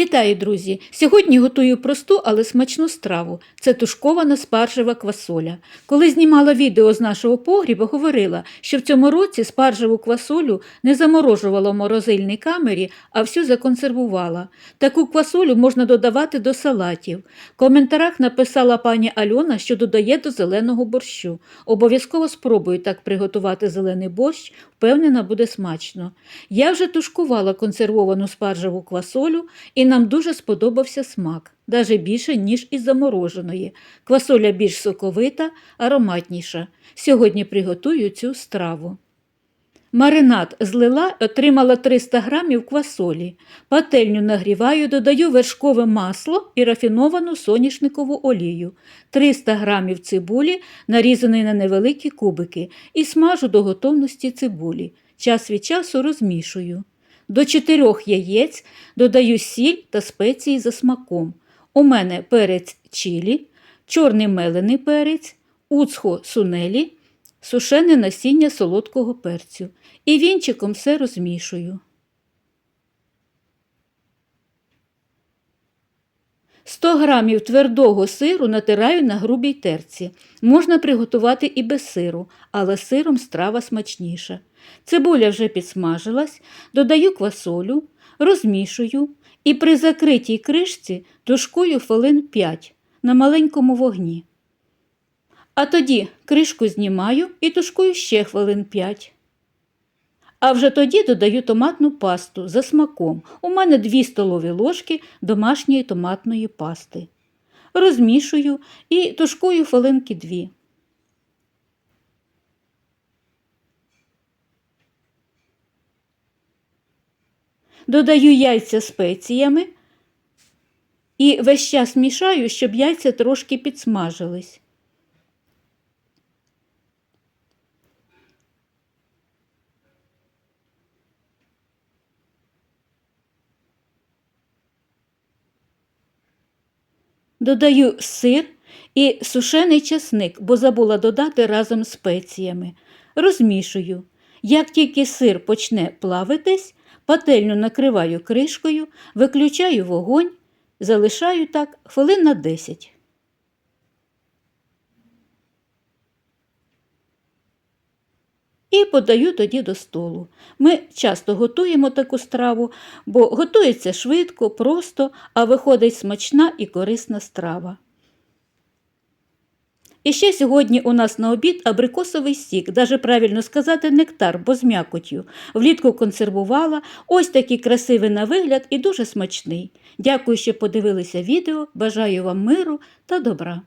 Вітаю, друзі! Сьогодні готую просту, але смачну страву. Це тушкована спаржева квасоля. Коли знімала відео з нашого погріба, говорила, що в цьому році спаржеву квасолю не заморожувала в морозильній камері, а всю законсервувала. Таку квасолю можна додавати до салатів. В коментарях написала пані Альона, що додає до зеленого борщу. Обов'язково спробую так приготувати зелений борщ, впевнена, буде смачно. Я вже тушкувала консервовану спаржеву квасолю, і нам дуже сподобався смак, даже більше, ніж із замороженої. Квасоля більш соковита, ароматніша. Сьогодні приготую цю страву. Маринад злила, отримала 300 грамів квасолі. Пательню нагріваю, додаю вершкове масло і рафіновану соняшникову олію, 300 грамів цибулі, нарізаної на невеликі кубики, і смажу до готовності цибулі. Час від часу розмішую. До 4 яєць додаю сіль та спеції за смаком. У мене перець чилі, чорний мелений перець, уцхо сунелі, сушене насіння солодкого перцю. І вінчиком все розмішую. Сто грамів твердого сиру натираю на грубій терці. Можна приготувати і без сиру, але сиром страва смачніша. Цибуля вже підсмажилась, додаю квасолю, розмішую і при закритій кришці тушкую хвилин 5 на маленькому вогні. А тоді кришку знімаю і тушкую ще хвилин 5. А вже тоді додаю томатну пасту за смаком. У мене 2 столові ложки домашньої томатної пасти. Розмішую і тушкую хвилинки 2. Додаю яйця спеціями і весь час мішаю, щоб яйця трошки підсмажились. Додаю сир і сушений чесник, бо забула додати разом спеціями. Розмішую. Як тільки сир почне плавитись, пательню накриваю кришкою, виключаю вогонь, залишаю так хвилин на 10. І подаю тоді до столу. Ми часто готуємо таку страву, бо готується швидко, просто, а виходить смачна і корисна страва. І ще сьогодні у нас на обід абрикосовий сік, даже правильно сказати, нектар, бо з м'якотю. Влітку консервувала, ось такий красивий на вигляд і дуже смачний. Дякую, що подивилися відео. Бажаю вам миру та добра.